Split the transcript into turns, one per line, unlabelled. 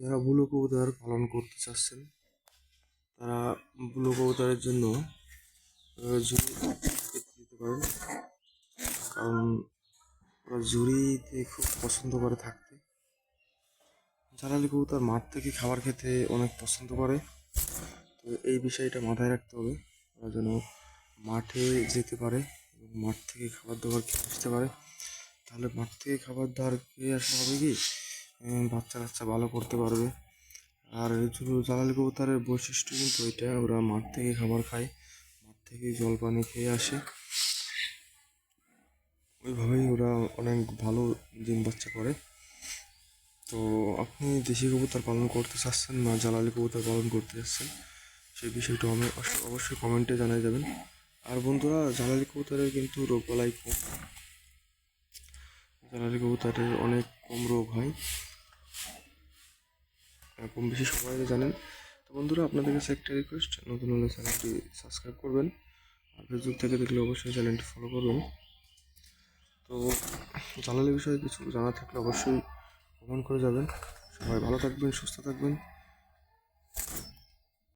যারা বুলো কবুতর পালন করতে চাচ্ছেন, তারা বুলো কবুতরের জন্য পারেন। কারণ ওরা ঝুড়িতে খুব পছন্দ করে থাকতে। জ্বালালি কবুতর মাঠ থেকে খাবার খেতে অনেক পছন্দ করে। তো এই বিষয়টা মাথায় রাখতে হবে। ওরা যেন মাঠে যেতে পারে এবং মাঠ থেকে খাবার দাবার খেয়ে আসতে পারে। তাহলে মাঠ থেকে খাবার দাবার খেয়ে আসলে হবে কি? বাচ্চা কাচ্চা ভালো করতে পারবে। আর শুধু জ্বালালি কবুতরের বৈশিষ্ট্য কিন্তু এটা, ওরা মাঠ থেকে খাবার খায়, মাঠ থেকে জল পানি খেয়ে আসে। ওইভাবেই ওরা অনেক ভালো ডিম বাচ্চা করে। তো আপনি দেশি কবুতর পালন করতে চাচ্ছেন না জ্বালালি কবুতর পালন করতে চাচ্ছেন, সেই বিষয়টা আমি অবশ্য- অবশ্যই কমেন্টে জানাই যাবেন। আর বন্ধুরা জ্বালালি কবুতরের কিন্তু রোগ বালাই কম। জ্বালালি কবুতরের অনেক কম রোগ হয়। কম বেশি সবাই জানেন। তো বন্ধুরা, আপনাদের কাছে একটা রিকোয়েস্ট নতুন হলে চ্যানেলটি সাবস্ক্রাইব করবেন। আর ফেসবুক থেকে দেখলে অবশ্যই চ্যানেলটি ফলো করবেন। তো জানালে বিষয়ে কিছু জানা থাকলে অবশ্যই কমেন্ট করে যাবেন। সবাই ভালো থাকবেন, সুস্থ থাকবেন।